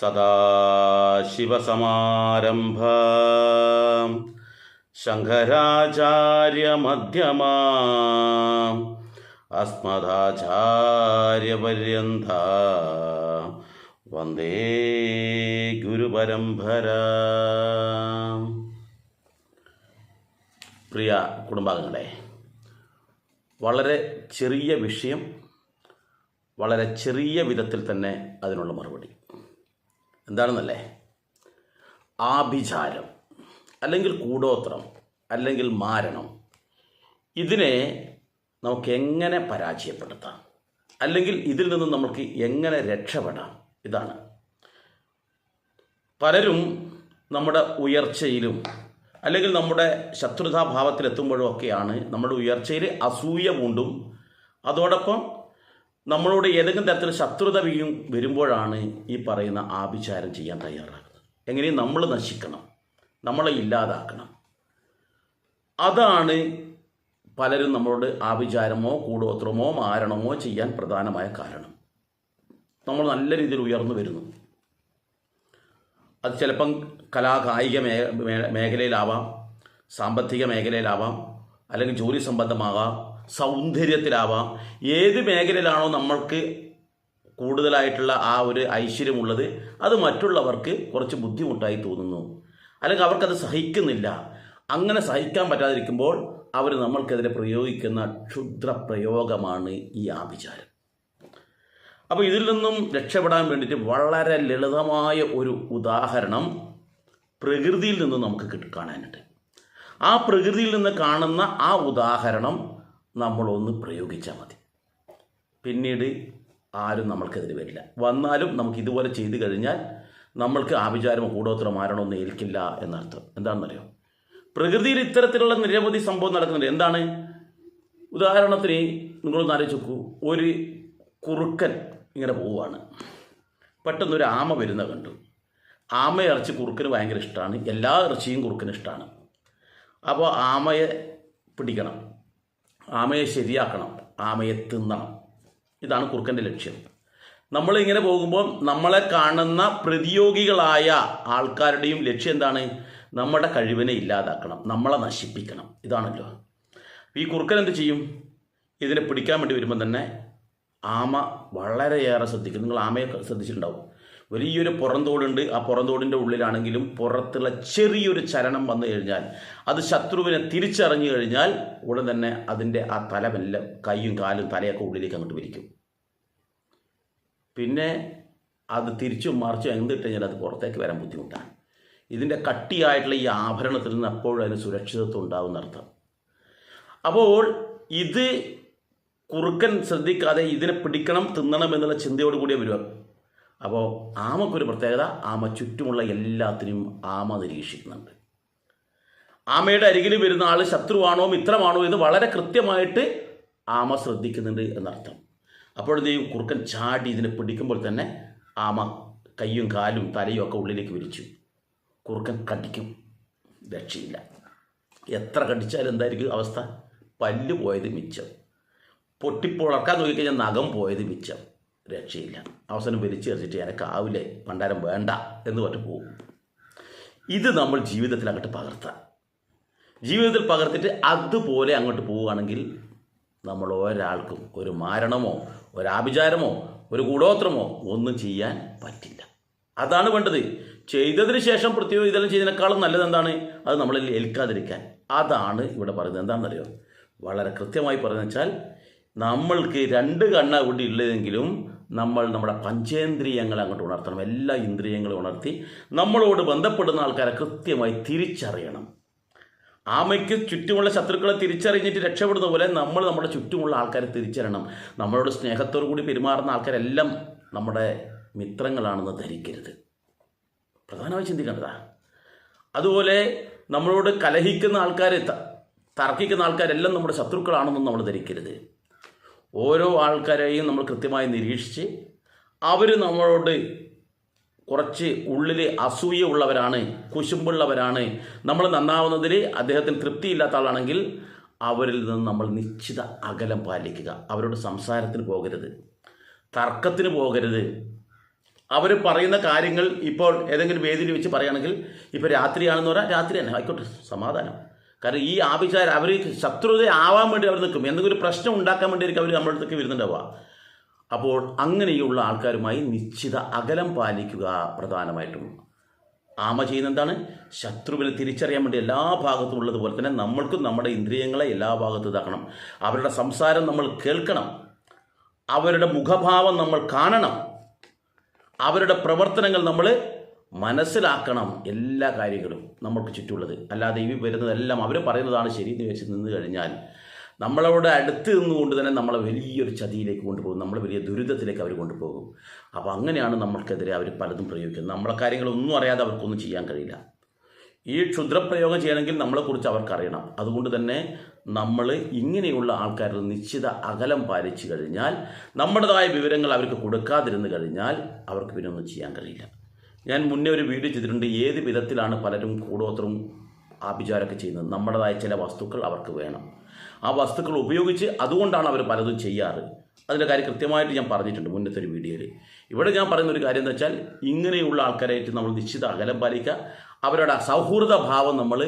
സദാശിവസമാരംഭ ശങ്കരാചാര്യമധ്യമാ. അസ്മദാചാര്യപര്യന്ത. വന്ദേ ഗുരുപരംഭര പ്രിയ കുടുംബാംഗങ്ങളെ വളരെ ചെറിയ വിഷയം വളരെ ചെറിയ വിധത്തിൽ തന്നെ അതിനുള്ള മറുപടി. എന്താണെന്നല്ലേ? ആഭിചാരം അല്ലെങ്കിൽ കൂടോത്രം അല്ലെങ്കിൽ മാരണം. ഇതിനെ നമുക്ക് എങ്ങനെ പരാജയപ്പെടുത്താം? അല്ലെങ്കിൽ ഇതിൽ നിന്ന് നമുക്ക് എങ്ങനെ രക്ഷപ്പെടാം? ഇതാണ്. പലരും നമ്മുടെ ഉയർച്ചയിലും അല്ലെങ്കിൽ നമ്മുടെ ശത്രുതാഭാവത്തിലെത്തുമ്പോഴും ഒക്കെയാണ് നമ്മുടെ ഉയർച്ചയിൽ അസൂയ പൂണ്ടും അതോടൊപ്പം നമ്മളോട് ഏതെങ്കിലും തരത്തിൽ ശത്രുത വരുമ്പോഴാണ് ഈ പറയുന്ന ആഭിചാരം ചെയ്യാൻ തയ്യാറാകുന്നത്. എങ്ങനെയും നമ്മൾ നശിക്കണം. നമ്മളെ ഇല്ലാതാക്കണം. അതാണ് പലരും നമ്മളോട് ആഭിചാരമോ കൂടോത്രമോ മാരണമോ ചെയ്യാൻ പ്രധാനമായ കാരണം. നമ്മൾ നല്ല രീതിയിൽ ഉയർന്നു വരുന്നു. അത് ചിലപ്പം കലാകായിക മേ- മേഖലയിലാവാം സാമ്പത്തിക മേഖലയിലാവാം അല്ലെങ്കിൽ ജോലി സംബന്ധമാകാം സൗന്ദര്യത്തിലാവാം. ഏത് മേഖലയിലാണോ നമ്മൾക്ക് കൂടുതലായിട്ടുള്ള ആ ഒരു ഐശ്വര്യമുള്ളത് അത് മറ്റുള്ളവർക്ക് കുറച്ച് ബുദ്ധിമുട്ടായി തോന്നുന്നു. അല്ലെങ്കിൽ അവർക്കത് സഹിക്കുന്നില്ല. അങ്ങനെ സഹിക്കാൻ പറ്റാതിരിക്കുമ്പോൾ അവർ നമ്മൾക്കെതിരെ പ്രയോഗിക്കുന്ന ക്ഷുദ്ര പ്രയോഗമാണ് ഈ ആഭിചാരം. അപ്പോൾ ഇതിൽ നിന്നും രക്ഷപ്പെടാൻ വേണ്ടിയിട്ട് വളരെ ലളിതമായ ഒരു ഉദാഹരണം പ്രകൃതിയിൽ നിന്ന് നമുക്ക് കാണാനുണ്ട്. ആ പ്രകൃതിയിൽ നിന്ന് കാണുന്ന ആ ഉദാഹരണം നമ്മളൊന്ന് പ്രയോഗിച്ചാൽ മതി. പിന്നീട് ആരും നമ്മൾക്കെതിരെ വരില്ല. വന്നാലും നമുക്ക് ഇതുപോലെ ചെയ്തു കഴിഞ്ഞാൽ നമ്മൾക്ക് ആഭിചാരം കൂടോത്ര മാരണമൊന്നും ഏൽക്കില്ല എന്നർത്ഥം. എന്താണെന്നറിയോ? പ്രകൃതിയിൽ ഇത്തരത്തിലുള്ള നിരവധി സംഭവം നടക്കുന്നുണ്ട്. എന്താണ്? ഉദാഹരണത്തിന് നിങ്ങളൊന്ന് ആലോചിച്ച് നോക്കൂ. ഒരു കുറുക്കൻ ഇങ്ങനെ പോവുകയാണ്. പെട്ടെന്ന് ഒരു ആമ വരുന്ന കണ്ടു. ആമ ഇറച്ചി കുറുക്കന് ഭയങ്കര ഇഷ്ടമാണ്. എല്ലാ ഇറച്ചിയും കുറുക്കന് ഇഷ്ടമാണ്. അപ്പോൾ ആമയെ പിടിക്കണം. ആമയെ ശരിയാക്കണം ആമയെ തിന്നണം. ഇതാണ് കുറുക്കന്റെ ലക്ഷ്യം. നമ്മളിങ്ങനെ പോകുമ്പോൾ നമ്മളെ കാണുന്ന പ്രതിയോഗികളായ ആൾക്കാരുടെയും ലക്ഷ്യം എന്താണ്? നമ്മുടെ കഴിവിനെ ഇല്ലാതാക്കണം നമ്മളെ നശിപ്പിക്കണം. ഇതാണല്ലോ ഈ കുറുക്കൻ എന്ത് ചെയ്യും? ഇതിനെ പിടിക്കാൻ വേണ്ടി വരുമ്പോൾ തന്നെ ആമ വളരെയേറെ ശ്രദ്ധിക്കും. നിങ്ങൾ ആമയെ ശ്രദ്ധിച്ചിട്ടുണ്ടാവും. വലിയൊരു പുറന്തോടുണ്ട്. ആ പുറന്തോടിന്റെ ഉള്ളിലാണെങ്കിലും പുറത്തുള്ള ചെറിയൊരു ചലനം വന്നു കഴിഞ്ഞാൽ അത് ശത്രുവിനെ തിരിച്ചറിഞ്ഞു കഴിഞ്ഞാൽ ഉടൻ തന്നെ അതിന്റെ ആ തലമെല്ലാം കൈയും കാലും തലയൊക്കെ ഉള്ളിലേക്ക് അങ്ങോട്ട് വിരിക്കും പിന്നെ അത് തിരിച്ചും മറിച്ചും എന്തിട്ട് കഴിഞ്ഞാൽ അത് പുറത്തേക്ക് വരാൻ ബുദ്ധിമുട്ടാണ്. ഇതിന്റെ കട്ടിയായിട്ടുള്ള ഈ ആഭരണത്തിൽ നിന്ന് അപ്പോഴും അതിന് സുരക്ഷിതത്വം ഉണ്ടാവും അർത്ഥം. അപ്പോൾ ഇത് കുറുക്കൻ ശ്രദ്ധിക്കാതെ ഇതിനെ പിടിക്കണം തിന്നണം എന്നുള്ള ചിന്തയോട് കൂടിയേ വരിക. അപ്പോൾ ആമക്കൊരു പ്രത്യേകത ആമ ചുറ്റുമുള്ള എല്ലാത്തിനും ആമ നിരീക്ഷിക്കുന്നുണ്ട്. ആമയുടെ അരികിൽ വരുന്ന ആൾ ശത്രുവാണോ മിത്രമാണോ എന്ന് വളരെ കൃത്യമായിട്ട് ആമ ശ്രദ്ധിക്കുന്നുണ്ട് എന്നർത്ഥം. അപ്പോഴത്തേക്കും കുറുക്കൻ ചാടി ഇതിനെ പിടിക്കുമ്പോൾ തന്നെ ആമ കയ്യും കാലും തലയും ഒക്കെ ഉള്ളിലേക്ക് വിരിച്ചു. കുറുക്കൻ കടിക്കും. രക്ഷയില്ല. എത്ര കടിച്ചാലും എന്തായിരിക്കും അവസ്ഥ? പല്ല് പോയത് മിച്ചം. പൊട്ടിപ്പോളർക്കാൻ നോക്കിക്കഴിഞ്ഞാൽ നഖം പോയത് മിച്ചം. രക്ഷയില്ല. അവസാനം വലിച്ചു എറിച്ചിട്ട് എനക്കാവില്ലേ പണ്ടാരം വേണ്ട എന്ന് പറഞ്ഞു പോകും ഇത് നമ്മൾ ജീവിതത്തിൽ അങ്ങോട്ട് പകർത്താം. ജീവിതത്തിൽ പകർത്തിട്ട് അതുപോലെ അങ്ങോട്ട് പോവുകയാണെങ്കിൽ നമ്മൾ ഒരാൾക്കും ഒരു മാരണമോ ഒരാഭിചാരമോ ഒരു കൂടോത്രമോ ഒന്നും ചെയ്യാൻ പറ്റില്ല. അതാണ് വേണ്ടത്. ചെയ്തതിന് ശേഷം പ്രത്യേകം ഇതെല്ലാം ചെയ്തതിനേക്കാളും നല്ലത് എന്താണ്? അത് നമ്മളിൽ ഏൽക്കാതിരിക്കാൻ. അതാണ് ഇവിടെ പറയുന്നത്. എന്താണെന്നറിയോ? വളരെ കൃത്യമായി പറഞ്ഞു വെച്ചാൽ നമ്മൾക്ക് രണ്ട് കണ്ണ ഇവിടെ ഉള്ളതെങ്കിലും നമ്മൾ നമ്മുടെ പഞ്ചേന്ദ്രിയങ്ങളെ അങ്ങോട്ട് ഉണർത്തണം. എല്ലാ ഇന്ദ്രിയങ്ങളും ഉണർത്തി നമ്മളോട് ബന്ധപ്പെടുന്ന ആൾക്കാരെ കൃത്യമായി തിരിച്ചറിയണം. ആമയ്ക്ക് ചുറ്റുമുള്ള ശത്രുക്കളെ തിരിച്ചറിഞ്ഞിട്ട് രക്ഷപ്പെടുന്ന പോലെ നമ്മൾ നമ്മുടെ ചുറ്റുമുള്ള ആൾക്കാരെ തിരിച്ചറിയണം. നമ്മളോട് സ്നേഹത്തോടു കൂടി പെരുമാറുന്ന ആൾക്കാരെല്ലാം നമ്മുടെ മിത്രങ്ങളാണെന്ന് ധരിക്കരുത്. പ്രധാനമായി ചിന്തിക്കേണ്ടതാ. അതുപോലെ നമ്മളോട് കലഹിക്കുന്ന ആൾക്കാരെ തർക്കിക്കുന്ന ആൾക്കാരെല്ലാം നമ്മുടെ ശത്രുക്കളാണെന്നും നമ്മൾ ധരിക്കരുത്. ഓരോ ആൾക്കാരെയും നമ്മൾ കൃത്യമായി നിരീക്ഷിച്ച് അവർ നമ്മളോട് കുറച്ച് ഉള്ളിൽ അസൂയ ഉള്ളവരാണ് കുശുമ്പുള്ളവരാണ്. നമ്മൾ നന്നാവുന്നതിൽ അദ്ദേഹത്തിന് തൃപ്തിയില്ലാത്ത ആളാണെങ്കിൽ അവരിൽ നിന്ന് നമ്മൾ നിശ്ചിത അകലം പാലിക്കുക. അവരോട് സംസാരത്തിന് പോകരുത്. തർക്കത്തിന് പോകരുത്. അവർ പറയുന്ന കാര്യങ്ങൾ ഇപ്പോൾ ഏതെങ്കിലും വേദിയിൽ വെച്ച് പറയുകയാണെങ്കിൽ ഇപ്പോൾ രാത്രിയാണെന്ന് പറഞ്ഞാൽ രാത്രി തന്നെ. ആയിക്കോട്ടെ സമാധാനം. കാരണം ഈ ആഭിചാരം അവർ ശത്രുത ആവാൻ വേണ്ടി അവർ നിൽക്കും. എന്തെങ്കിലും ഒരു പ്രശ്നം ഉണ്ടാക്കാൻ വേണ്ടിയിരിക്കും അവർ നമ്മുടെ അടുത്തേക്ക് വരുന്നുണ്ടാവുക. അപ്പോൾ അങ്ങനെയുള്ള ആൾക്കാരുമായി നിശ്ചിത അകലം പാലിക്കുക പ്രധാനമായിട്ടും. ആമ ചെയ്യുന്ന എന്താണ്? ശത്രുവിനെ തിരിച്ചറിയാൻ വേണ്ടി എല്ലാ ഭാഗത്തും ഉള്ളതുപോലെ തന്നെ നമ്മൾക്കും നമ്മുടെ ഇന്ദ്രിയങ്ങളെ എല്ലാ ഭാഗത്തും ഇതാക്കണം. അവരുടെ സംസാരം നമ്മൾ കേൾക്കണം. അവരുടെ മുഖഭാവം നമ്മൾ കാണണം. അവരുടെ പ്രവർത്തനങ്ങൾ നമ്മൾ മനസ്സിലാക്കണം എല്ലാ കാര്യങ്ങളും നമ്മൾക്ക് ചുറ്റുമുള്ളത്. അല്ലാതെ ഇവ വരുന്നതെല്ലാം അവർ പറയുന്നതാണ് ശരി എന്ന് വെച്ച് നിന്ന് കഴിഞ്ഞാൽ നമ്മളവിടെ അടുത്ത് നിന്നുകൊണ്ട് തന്നെ നമ്മളെ വലിയൊരു ചതിയിലേക്ക് കൊണ്ടുപോകും. നമ്മളെ വലിയ ദുരിതത്തിലേക്ക് അവർ കൊണ്ടുപോകും. അപ്പോൾ അങ്ങനെയാണ് നമ്മൾക്കെതിരെ അവർ പലതും പ്രയോഗിക്കുന്നത്. നമ്മളെ കാര്യങ്ങളൊന്നും അറിയാതെ അവർക്കൊന്നും ചെയ്യാൻ കഴിയില്ല. ഈ ക്ഷുദ്രപ്രയോഗം ചെയ്യണമെങ്കിൽ നമ്മളെക്കുറിച്ച് അവർക്കറിയണം അതുകൊണ്ട് തന്നെ നമ്മൾ ഇങ്ങനെയുള്ള ആൾക്കാരിൽ നിശ്ചിത അകലം പാലിച്ചു കഴിഞ്ഞാൽ നമ്മുടേതായ വിവരങ്ങൾ അവർക്ക് കൊടുക്കാതിരുന്നു കഴിഞ്ഞാൽ അവർക്ക് പിന്നെ ഒന്നും ചെയ്യാൻ കഴിയില്ല. ഞാൻ മുന്നേ ഒരു വീഡിയോ ചെയ്തിട്ടുണ്ട്. ഏത് വിധത്തിലാണ് പലരും കൂടോത്രവും ആഭിചാരമൊക്കെ ചെയ്യുന്നത്? നമ്മുടേതായ ചില വസ്തുക്കൾ അവർക്ക് വേണം. ആ വസ്തുക്കൾ ഉപയോഗിച്ച് അതുകൊണ്ടാണ് അവർ പലതും ചെയ്യാറ്. അതിന്റെ കാര്യം കൃത്യമായിട്ട് ഞാൻ പറഞ്ഞിട്ടുണ്ട് മുന്നത്തെ ഒരു വീഡിയോയിൽ. ഇവിടെ ഞാൻ പറയുന്ന ഒരു കാര്യം എന്ന് വെച്ചാൽ ഇങ്ങനെയുള്ള ആൾക്കാരായിട്ട് നമ്മൾ നിശ്ചിത അകലം പാലിക്കുക. അവരുടെ സൗഹൃദ ഭാവം നമ്മൾ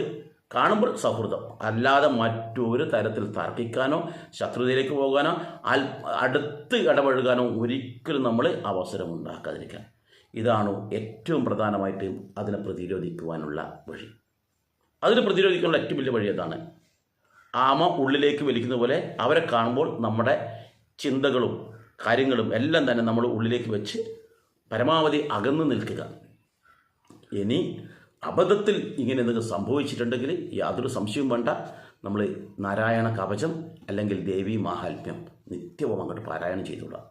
കാണുമ്പോൾ സൗഹൃദം. അല്ലാതെ മറ്റൊരു തരത്തിൽ തർക്കിക്കാനോ ശത്രുതയിലേക്ക് പോകാനോ അടുത്ത് ഇടപഴകാനോ ഒരിക്കലും നമ്മൾ അവസരം ഉണ്ടാക്കാതിരിക്കാൻ ഇതാണ് ഏറ്റവും പ്രധാനമായിട്ടും അതിനെ പ്രതിരോധിക്കുവാനുള്ള വഴി. അതിന് പ്രതിരോധിക്കാനുള്ള ഏറ്റവും വലിയ വഴി അതാണ് ആമ ഉള്ളിലേക്ക് വലിക്കുന്ന പോലെ അവരെ കാണുമ്പോൾ നമ്മുടെ ചിന്തകളും കാര്യങ്ങളും എല്ലാം തന്നെ നമ്മൾ ഉള്ളിലേക്ക് വെച്ച് പരമാവധി അകന്നു നിൽക്കുക. ഇനി അബദ്ധത്തിൽ ഇങ്ങനെ എന്തെങ്കിലും സംഭവിച്ചിട്ടുണ്ടെങ്കിൽ യാതൊരു സംശയവും വേണ്ട. നമ്മൾ നാരായണ കവചം അല്ലെങ്കിൽ ദേവി മാഹാത്മ്യം നിത്യവും അങ്ങോട്ട് പാരായണം ചെയ്തുകൊള്ളാം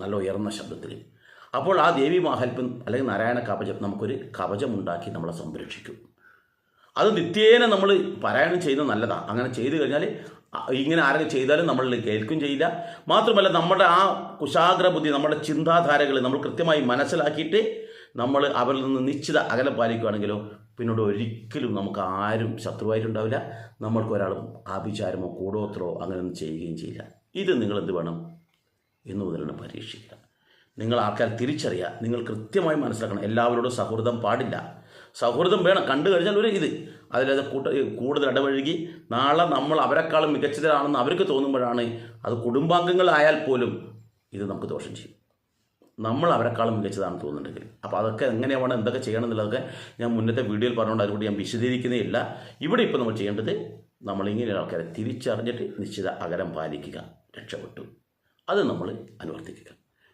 നല്ല ഉയർന്ന ശബ്ദത്തിൽ. അപ്പോൾ ആ ദേവി മാഹാത്മ്യം അല്ലെങ്കിൽ നാരായണ കവചം നമുക്കൊരു കവചമുണ്ടാക്കി നമ്മളെ സംരക്ഷിക്കും. അത് നിത്യേന നമ്മൾ പാരായണം ചെയ്യുന്നത് നല്ലതാണ് അങ്ങനെ ചെയ്തു കഴിഞ്ഞാൽ ഇങ്ങനെ ആരെങ്കിലും ചെയ്താലും നമ്മൾ കേൾക്കും ചെയ്യില്ല. മാത്രമല്ല നമ്മുടെ ആ കുശാഗ്ര ബുദ്ധി നമ്മുടെ ചിന്താധാരകൾ നമ്മൾ കൃത്യമായി മനസ്സിലാക്കിയിട്ട് നമ്മൾ അവരിൽ നിന്ന് നിശ്ചിത അകലം പാലിക്കുകയാണെങ്കിലോ പിന്നീട് ഒരിക്കലും നമുക്ക് ആരും ശത്രുവായിട്ടുണ്ടാവില്ല. നമ്മൾക്ക് ഒരാളും ആഭിചാരമോ കൂടോത്രമോ അങ്ങനെയൊന്നും ചെയ്യുകയും ചെയ്യില്ല. ഇത് നിങ്ങൾ എന്ത് വേണം? എന്ന് മുതലാണ് പരീക്ഷിക്കുക. നിങ്ങൾ ആൾക്കാർ തിരിച്ചറിയുക നിങ്ങൾ കൃത്യമായി മനസ്സിലാക്കണം. എല്ലാവരോടും സൗഹൃദം പാടില്ല. സൗഹൃദം വേണം. കണ്ടു കഴിഞ്ഞാൽ ഒരു ഇത്. അതിലത് കൂട്ട കൂടുതൽ ഇടപഴകി നാളെ നമ്മൾ അവരെക്കാളും മികച്ചതാണെന്ന് അവർക്ക് തോന്നുമ്പോഴാണ് അത് കുടുംബാംഗങ്ങളായാൽ പോലും ഇത് നമുക്ക് ദോഷം ചെയ്യും. നമ്മൾ അവരെക്കാളും മികച്ചതാണെന്ന് തോന്നുന്നുണ്ടെങ്കിൽ. അപ്പോൾ അതൊക്കെ എങ്ങനെയാണ് എന്തൊക്കെ ചെയ്യണം എന്നുള്ളതൊക്കെ ഞാൻ മുന്നത്തെ വീഡിയോയിൽ പറഞ്ഞുകൊണ്ട് അതുകൊണ്ട് ഞാൻ വിശദീകരിക്കുന്നേ ഇല്ല ഇവിടെ ഇപ്പോൾ നമ്മൾ ചെയ്യേണ്ടത് നമ്മളിങ്ങനെ ആൾക്കാരെ തിരിച്ചറിഞ്ഞിട്ട് നിശ്ചിത അകലം പാലിക്കുക. രക്ഷപ്പെട്ടു. അത് നമ്മൾ അനുവർത്തിക്കുക.